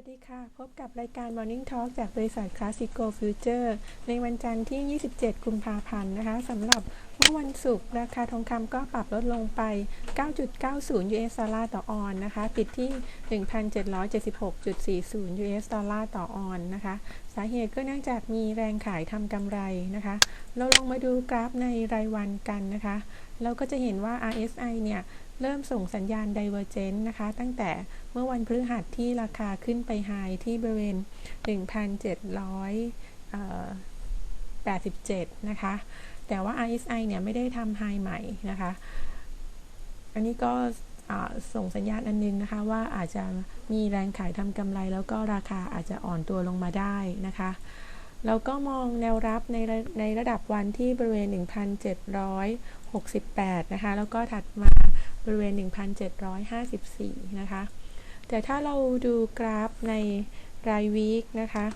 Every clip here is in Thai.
วัสดีค่ะ พบกับรายการ Morning Talk จากบริษัท Classico Future ในวันจันทร์ที่ 27 กุมภาพันธ์นะคะสำหรับเมื่อวันศุกร์ราคาทองคำก็ปรับลดลงไป 9.90 US ดอลลาร์ต่อออนนะคะ ปิดที่ 1,776.40 US ดอลลาร์ต่อออนนะคะ สาเหตุก็เนื่องจากมีแรงขายทำกำไรนะคะ เราลองมาดูกราฟในรายวันกันนะคะ เราก็จะเห็นว่า RSI เนี่ย เริ่มส่งสัญญาณ Divergence นะคะ ตั้งแต่เมื่อวันพฤหัสที่ราคาขึ้นไปไฮที่บริเวณ 1,787 นะคะ แต่ว่า RSI เนี่ยไม่ได้ทำไฮใหม่นะคะ อันนี้ก็ส่งสัญญาณอันนึงนะคะ ว่าอาจจะมีแรงขายทำกำไร แล้วก็ราคาอาจจะอ่อนตัวลงมาได้นะคะเราก็มองแนวรับในในระดับวันที่บริเวณ 1,768 นะคะ แล้วก็ถัดมา บริเวณ 1,754 นะคะ แต่ถ้าเราดูกราฟในรายวีคนะคะ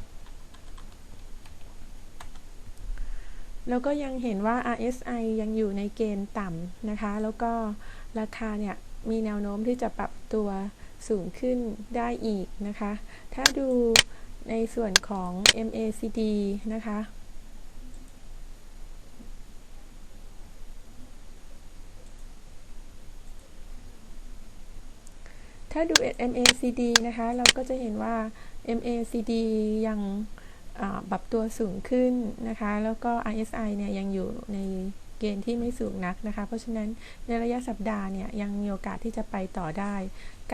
เราก็ยังเห็นว่า RSI ยังอยู่ในเกณฑ์ต่ำนะคะ แล้วก็ราคาเนี่ย มีแนวโน้มที่จะปรับตัวสูงขึ้นได้อีกนะคะ ถ้าดูในส่วนของ MACD นะคะ ถ้าดู MACD นะคะ เราก็จะเห็นว่า MACD ยังปรับตัวสูงขึ้นนะคะ แล้วก็ RSI เนี่ยยังอยู่ใน เกณฑ์ที่ไม่สูงนักนะคะ เพราะฉะนั้นในระยะสัปดาห์เนี่ยยังมีโอกาสที่จะไปต่อได้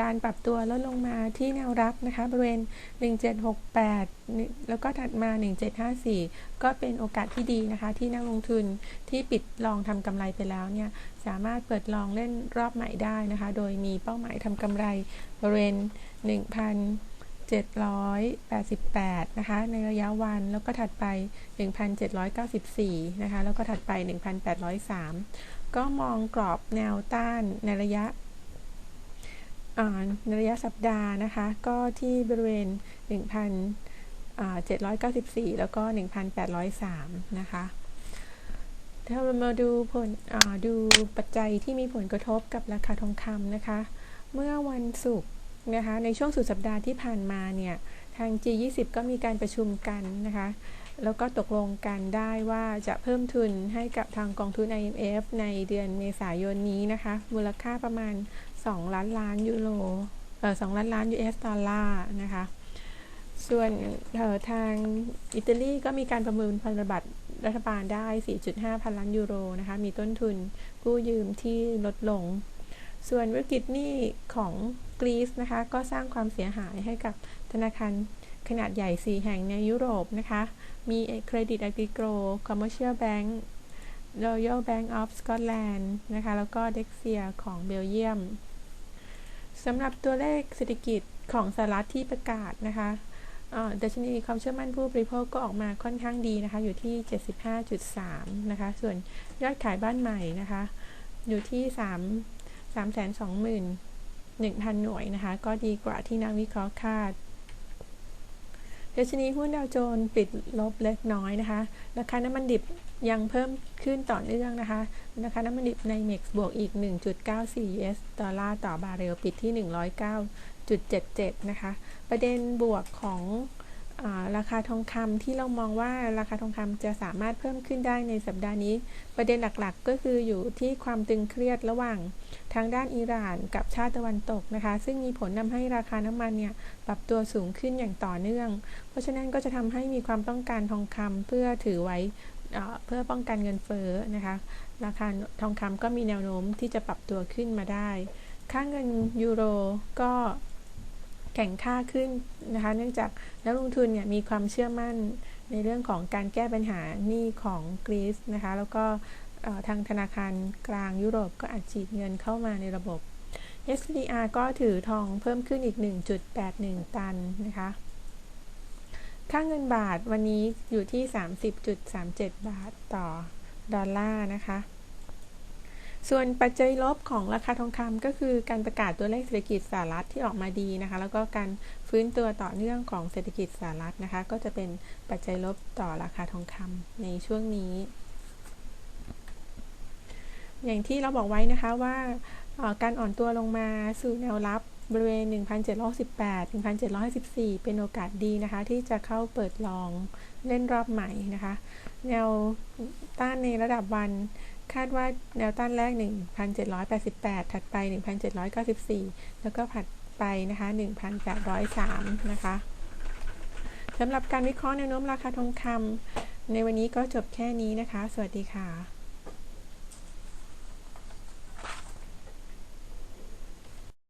การปรับตัวลดลงมาที่แนวรับนะคะบริเวณ 1768 แล้วก็ถัดมา 1754 ก็เป็นโอกาสที่ดีนะคะ ที่นักลงทุนที่ปิดลองทำกำไรไปแล้วเนี่ยสามารถเปิดลองเล่นรอบใหม่ได้นะคะ โดยมีเป้าหมายทำกำไรบริเวณ 1,000 788 นะคะ ในระยะวันแล้วก็ถัดไป 1,794 นะคะ แล้วก็ถัดไป 1,803 ก็มองกรอบแนวต้านในระยะในระยะสัปดาห์นะคะ ก็ที่บริเวณ 1,794 แล้วก็ 1,803 นะคะถ้าเรามาดูผลดูปัจจัยที่มีผลกระทบกับราคาทองคำนะคะ เมื่อวันศุกร์ นะคะในช่วงสุดสัปดาห์ที่ผ่านมาเนี่ยทาง G20 ก็มีการประชุมกันนะคะแล้วก็ตกลงกันได้ว่าจะเพิ่มทุนให้กับทางกองทุน IMF ในเดือนเมษายนนี้นะคะ มูลค่าประมาณ 2 ล้านล้านยูโรเออ2ล้านล้าน US ดอลลาร์นะคะ ส่วนทางอิตาลีก็มีการประเมินพันธบัตรรัฐบาลได้ 4.5 พันล้านยูโรนะคะ มีต้นทุนกู้ยืมที่ลดลง ส่วนวิกฤตหนี้ของ กรีซนะคะ ก็สร้างความเสียหายให้กับธนาคารขนาดใหญ่ 4 แห่งในยุโรปนะคะ มีเครดิต Agricole Commercial Bank Royal Bank of Scotland นด์นะคะ แล้วก็เด็กเซียของเบลเยียมสำหรับตัวเลขเศรษฐกิจของสหรัฐที่ประกาศนะคะดัชนีความเชื่อมั่นผู้บริโภคก็ออกมาค่อนข้างดีนะคะ อยู่ที่ 75.3 นะคะ ส่วนยอดขายบ้านใหม่นะคะ อยู่ที่ 3 1,000 หน่วยนะคะ ก็ดีกว่าที่นักวิเคราะห์คาดดัชนีหุ้นดาวโจนส์ปิดลบเล็กน้อยนะคะ ราคาน้ำมันดิบยังเพิ่มขึ้นต่อเนื่องนะคะ ราคาน้ำมันดิบในเม็กซ์บวกอีก 1.94 US ดอลลาร์ต่อบาร์เรลปิดที่ 109.77 นะคะ ประเด็นบวกของ ราคาทองคำที่เรามองว่าราคาทองคำจะสามารถเพิ่มขึ้นได้ในสัปดาห์นี้ ประเด็นหลักๆ ก็คืออยู่ที่ความตึงเครียดระหว่างทางด้านอิหร่านกับชาติตะวันตกนะคะ ซึ่งมีผลทาให้ราคาน้ำมันเนี่ยปรับตัวสูงขึ้นอย่างต่อเนื่อง เพราะฉะนั้นก็จะทำให้มีความต้องการทองคำเพื่อถือไว้เพื่อป้องกันเงินเฟ้อนะคะ ราคาทองคำก็มีแนวโน้มที่จะปรับตัวขึ้นมาได้ ค่าเงินยูโรก็ แข่งค่าขึ้นนะคะ เนื่องจากนักลงทุนเนี่ยมีความเชื่อมั่นในเรื่องของการแก้ปัญหาหนี้ของกรีซนะคะ แล้วก็ทางธนาคารกลางยุโรปก็อาจฉีดเงินเข้ามาในระบบ SDR ก็ถือทองเพิ่มขึ้นอีก 1.81 ตันนะคะ ค่าเงินบาทวันนี้อยู่ที่ 30.37 บาทต่อดอลลาร์นะคะ ส่วนปัจจัยลบของราคาทองคำก็คือการประกาศตัวเลขเศรษฐกิจสหรัฐที่ออกมาดีนะคะ แล้วก็การฟื้นตัวต่อเนื่องของเศรษฐกิจสหรัฐนะคะ ก็จะเป็นปัจจัยลบต่อราคาทองคำในช่วงนี้ อย่างที่เราบอกไว้นะคะว่าการอ่อนตัวลงมาสู่แนวรับบริเวณ 1,718 1,754เป็นโอกาสดีนะคะ ที่จะเข้าเปิดลองเล่นรอบใหม่นะคะ แนวต้านในระดับวัน คาดว่าแนวต้านแรก 1,788 ถัดไป 1,794 แล้วก็ผัดไปนะคะ 1,803 นะคะสำหรับการวิเคราะห์แนวโน้มราคาทองคำในวันนี้ก็จบแค่นี้นะคะ สวัสดีค่ะ